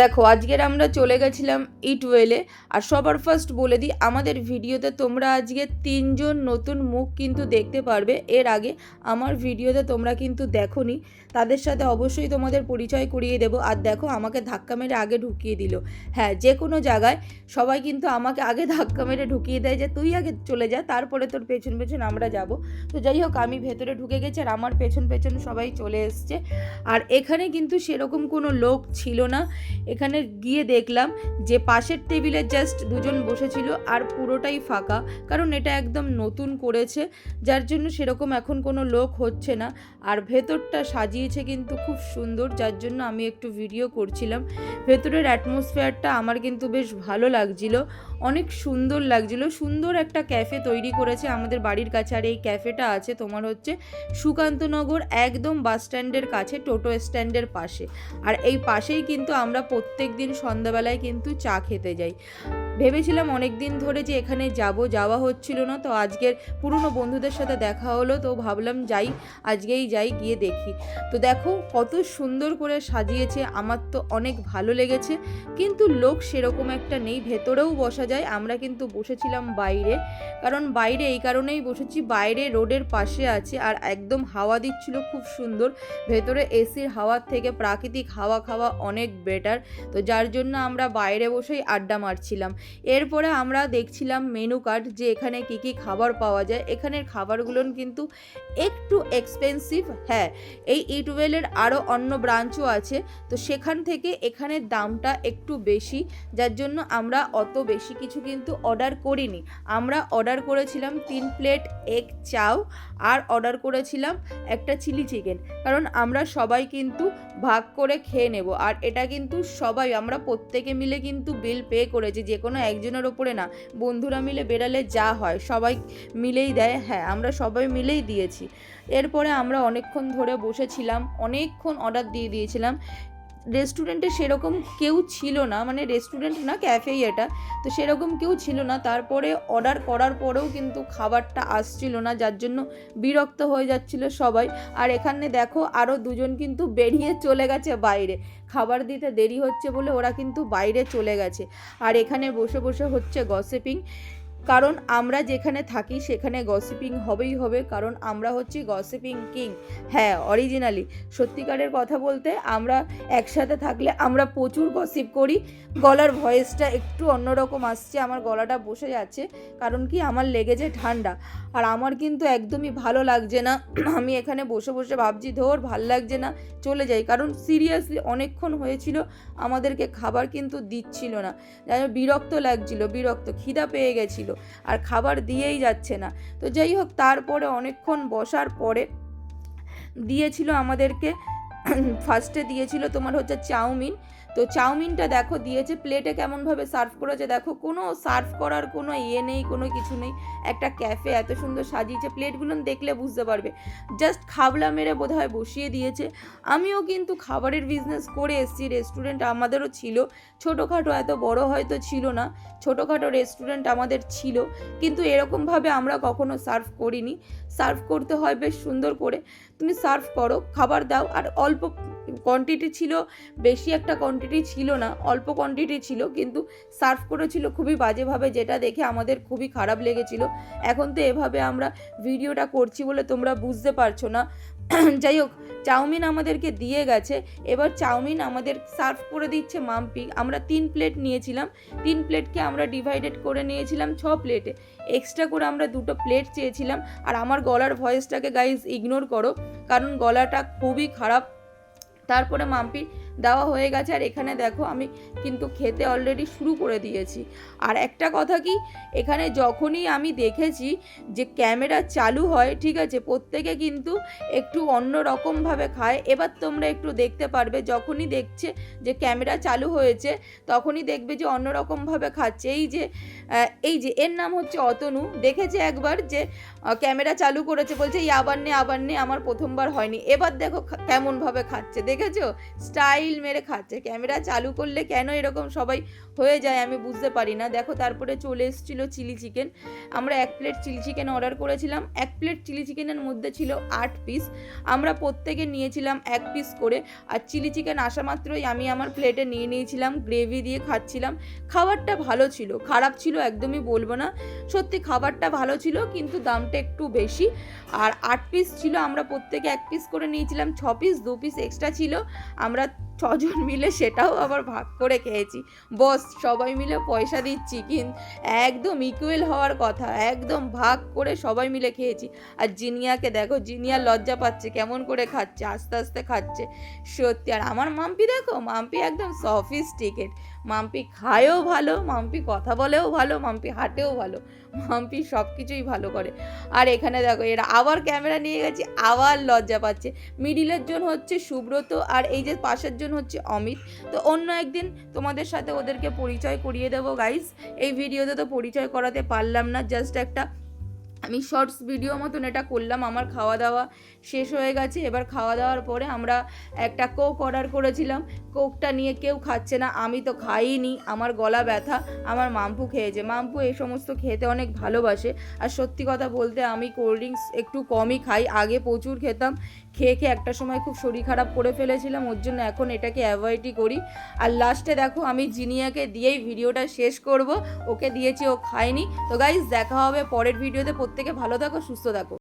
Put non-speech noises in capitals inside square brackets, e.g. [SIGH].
দেখো, আজকের আমরা চলে গেছিলাম ইটওয়েলে আর সবার ফার্স্ট বলে দিই, আমাদের ভিডিওতে তোমরা আজকে তিনজন নতুন মুখ কিন্তু দেখতে পারবে। এর আগে আমার ভিডিওতে তোমরা কিন্তু দেখোনি। তাদের সাথে অবশ্যই তোমাদের পরিচয় করিয়ে দেবো। আর দেখো, আমাকে ধাক্কা মেরে আগে ঢুকিয়ে দিল। হ্যাঁ যে কোনো জায়গায় সবাই কিন্তু আমাকে আগে ধাক্কা মেরে ঢুকিয়ে দেয় যে, তুই আগে চলে যা, তারপরে তোর পেছন পেছন আমরা যাব। তো যাই হোক, আমি ভেতরে ঢুকে গেছি আর আমার পেছন পেছন সবাই চলে এসছে। আর এখানে কিন্তু সেরকম কোনো লোক ছিল না। এখানে গিয়ে দেখলাম যে পাশের টেবিলে জাস্ট দুজন বসেছিল আর পুরোটাই ফাঁকা, কারণ এটা একদম নতুন করেছে, যার জন্য সেরকম এখন কোনো লোক হচ্ছে না। আর ভেতরটা সাজিয়েছে কিন্তু খুব সুন্দর, যার জন্য আমি একটু ভিডিও করছিলাম। ভেতরের অ্যাটমসফিয়ারটা আমার কিন্তু বেশ ভালো লাগছিল, অনেক সুন্দর লাগছিল। সুন্দর একটা ক্যাফে তৈরি করেছে আমাদের বাড়ির কাছে, আর এই ক্যাফেটা আছে তোমার হচ্ছে সুকান্তনগর, একদম বাস স্ট্যান্ডের কাছে, টোটো স্ট্যান্ডের পাশে। আর এই পাশেই কিন্তু আমরা প্রত্যেক দিন সন্ধ্যাবেলায় কিন্তু চা খেতে যাই। ভেবেছিলাম অনেক দিন ধরে যে এখানে যাব, যাওয়া হচ্ছিল না, তো আজকের পুরনো বন্ধুদের সাথে দেখা হলো, তো ভাবলাম যাই, আজকেই যাই, গিয়ে দেখি। তো দেখো, কত সুন্দর করে সাজিয়েছে, আমার তো অনেক ভালো লেগেছে, কিন্তু লোক সেরকম একটা নেই, ভেতরেও বসা যায়, আমরা কিন্তু বসেছিলাম বাইরে, কারণ বাইরে এই কারণেই বসেছি, বাইরে রোডের পাশে আছে, আর একদম হাওয়া দিচ্ছিল, খুব সুন্দর, ভেতরে এসির হাওয়ার থেকে প্রাকৃতিক হাওয়া খাওয়া অনেক বেটার তো যার জন্য আমরা বাইরে বসেই আড্ডা মারছিলাম। এরপরে আমরা দেখছিলাম মেনু কার্ড যে এখানে কী কী খাবার পাওয়া যায়। এখানের খাবারগুলো কিন্তু একটু এক্সপেন্সিভ হ্যাঁ এই ইটওয়েলের আরও অন্য ব্রাঞ্চও আছে। তো সেখান থেকে এখানের দামটা একটু বেশি, যার জন্য আমরা অত বেশি কিছু কিন্তু অর্ডার করিনি। আমরা অর্ডার করেছিলাম তিন প্লেট এগ চাও আর অর্ডার করেছিলাম একটা চিলি চিকেন কারণ আমরা সবাই কিন্তু ভাগ করে খেয়ে নেব। আর এটা কিন্তু সবাই, আমরা প্রত্যেকে মিলে কিন্তু বিল পে করেছি। যে কোনো একজনের ওপরে না। বন্ধুরা মিলে বেড়ালে যা হয়, সবাই মিলেই দেয়। হ্যাঁ আমরা সবাই মিলেই দিয়েছি। এরপরে আমরা অনেকক্ষণ ধরে বসেছিলাম, অনেকক্ষণ অর্ডার দিয়ে দিয়েছিলাম। রেস্টুরেন্টে সেরকম কেউ ছিল না মানে রেস্টুরেন্ট না ক্যাফেই এটা, তো সেরকম কেউ ছিল না। তারপরে অর্ডার করার পরেও কিন্তু খাবারটা আসছিল না, যার জন্য বিরক্ত হয়ে যাচ্ছিল সবাই। আর এখানে দেখো আরও দুজন কিন্তু বেরিয়ে চলে গেছে বাইরে। খাবার দিতে দেরি হচ্ছে বলে ওরা কিন্তু বাইরে চলে গেছে। আর এখানে বসে বসে হচ্ছে গসিপিং কারণ আমরা যেখানে থাকি সেখানে গসিপিং হবেই হবে, কারণ আমরা হচ্ছি গসিপিং কিং হ্যাঁ অরিজিনালি সত্যিকারের কথা বলতে আমরা একসাথে থাকলে আমরা প্রচুর গসিপ করি। গলার ভয়েসটা একটু অন্যরকম আসছে, আমার গলাটা বসে যাচ্ছে, কারণ কি আমার লেগেছে ঠান্ডা। আর আমার কিন্তু একদমই ভালো লাগছে না। আমি এখানে বসে বসে ভাবছি, ধর ভালো লাগছে না, চলে যাই। কারণ সিরিয়াসলি অনেকক্ষণ হয়েছিল, আমাদেরকে খাবার কিন্তু দিচ্ছিল না। যেন বিরক্ত লাগছিল, বিরক্ত, খিদা পেয়ে গেছিল। আর খাবার দিয়েই যাচ্ছে না। তো যাই হোক তারপরে অনেকক্ষণ বসার পরে দিয়েছিল আমাদেরকে ফার্স্টে দিয়েছিল তোমার হচ্ছে চাউমিন। তো চাউমিনটা দেখো দিয়েছে, প্লেটে কেমনভাবে সার্ভ করেছে দেখো, কোনো সার্ভ করার কোনো ইয়ে নেই, কোনো কিছু নেই। একটা ক্যাফে এত সুন্দর সাজিয়েছে, প্লেটগুলো দেখলে বুঝতে পারবে। জাস্ট খাবলা মেরে বোধহয় বসিয়ে দিয়েছে। আমিও কিন্তু খাবারের বিজনেস করে এসেছি রেস্টুরেন্ট আমাদেরও ছিল। ছোটোখাটো এত বড় হয়তো ছিল না, ছোটোখাটো রেস্টুরেন্ট আমাদের ছিল। কিন্তু এরকমভাবে আমরা কখনো সার্ভ করিনি। সার্ভ করতে হয় বেশ সুন্দর করে। তুমি সার্ভ করো খাবার দাও আর অল্প কোয়ান্টিটি ছিল, বেশি একটা কোয়ান্টিটি ছিল না, অল্প কোয়ান্টিটি ছিল, কিন্তু সার্ভ করেছিল খুবই বাজেভাবে, যেটা দেখে আমাদের খুবই খারাপ লেগেছিল। এখন তো এভাবে আমরা ভিডিওটা করছি বলে তোমরা বুঝতে পারছ না। [CLEARS THROAT] যাই হোক, চাউমিন আমাদেরকে দিয়ে গেছে। এবার চাউমিন আমাদের সার্ভ করে দিচ্ছে মাম্পি। আমরা তিন প্লেট নিয়েছিলাম। তিন প্লেটকে আমরা ডিভাইডেড করে নিয়েছিলাম ছ প্লেটে এক্সট্রা করে আমরা দুটো প্লেট চেয়েছিলাম। আর আমার গলার ভয়েসটাকে গাইজ ইগনোর করো, কারণ গলাটা খুবই খারাপ। তারপরে মাম্পি দেওয়া হয়ে গেছে। আর এখানে দেখো আমি কিন্তু খেতে অলরেডি শুরু করে দিয়েছি। আর একটা কথা কি, এখানে যখনই আমি দেখেছি যে ক্যামেরা চালু হয়, ঠিক আছে, প্রত্যেকে কিন্তু একটু অন্য রকমভাবে খায়। এবার তোমরা একটু দেখতে পারবে, যখনই দেখছে যে ক্যামেরা চালু হয়েছে, তখনই দেখবে যে অন্য রকমভাবে খাচ্ছে। এই যে এই যে, এর নাম হচ্ছে অতনু। দেখেছে একবার যে ক্যামেরা চালু করেছে, বলছে, এই আবার নে আবার নে, আমার প্রথমবার হয়নি। এবার দেখো কেমনভাবে খাচ্ছে। দেখেছ? স্টাইল স্মাইল মেরে খাচ্ছে। ক্যামেরা চালু করলে কেন এরকম সবাই হয়ে যায় আমি বুঝতে পারি না। দেখো তারপরে চলে এসেছিল চিলি চিকেন আমরা এক প্লেট চিলি চিকেন অর্ডার করেছিলাম। এক প্লেট চিলি চিকেনের মধ্যে ছিল আট পিস আমরা প্রত্যেকে নিয়েছিলাম এক পিস করে। আর চিলি চিকেন আসা মাত্রই আমি আমার প্লেটে নিয়ে নিয়েছিলাম। গ্রেভি দিয়ে খাচ্ছিলাম। খাবারটা ভালো ছিল। খারাপ ছিল একদমই বলব না। সত্যি খাবারটা ভালো ছিল, কিন্তু দামটা একটু বেশি। আর আট পিস ছিল। আমরা প্রত্যেকে এক পিস করে নিয়েছিলাম। ছ পিস দু পিস এক্সট্রা ছিল। আমরা ছজন মিলে সেটাও আবার ভাগ করে খেয়েছি। বস, সবাই মিলে পয়সা দিচ্ছি, কিন্তু একদম ইকুয়েল হওয়ার কথা, একদম ভাগ করে সবাই মিলে খেয়েছি। আর জিনিয়াকে দেখো, জিনিয়া লজ্জা পাচ্ছে, কেমন করে খাচ্ছে, আস্তে আস্তে খাচ্ছে। সত্যি, আর আমার মাম্পি দেখো, মাম্পি একদম সফিস্টিকেট মাম্পি খায়ও ভালো, মাম্পি কথা বলেও ভালো, মাম্পি হাঁটেও ভালো, মাম্পি সব কিছুই ভালো করে। আর এখানে দেখো, এরা আবার ক্যামেরা নিয়ে গেছে, আবার লজ্জা পাচ্ছে। মিডিলের জন হচ্ছে সুব্রত, আর এই যে পাশের জন হচ্ছে অমিত। তো অন্য একদিন তোমাদের সাথে ওদেরকে পরিচয় করিয়ে দেবো গাইস এই ভিডিওতে তো পরিচয় করাতে পারলাম না জাস্ট একটা আমি শর্টস ভিডিও মতন এটা করলাম, আমার খাওয়া দাওয়া শেষ হয়ে গেছে। এবার খাওয়া দাওয়ার পরে আমরা একটা কোক অর্ডার করেছিলাম। কোকটা নিয়ে কেউ খাচ্ছে না, আমি তো খাইনি, আমার গলা ব্যথা, আমার মাম্পু খেয়েছে। মাম্পু এই সমস্ত খেতে অনেক ভালোবাসে। আর সত্যি কথা বলতে আমি কোল্ড ড্রিঙ্কস একটু কমই খাই, আগে প্রচুর খেতাম খেয়ে খেয়ে একটা সময় খুব শরীর খারাপ করে ফেলেছিলাম, ওর জন্য এখন এটাকে অ্যাভয়েডই করি। আর লাস্টে দেখো, আমি জিনিয়াকে দিয়েই ভিডিওটা শেষ করব, ওকে দিয়েছি, ও খায়নি। তো গাইজ দেখা হবে পরের ভিডিওতে প্রত্যেকে ভালো থাকো, সুস্থ থাকো।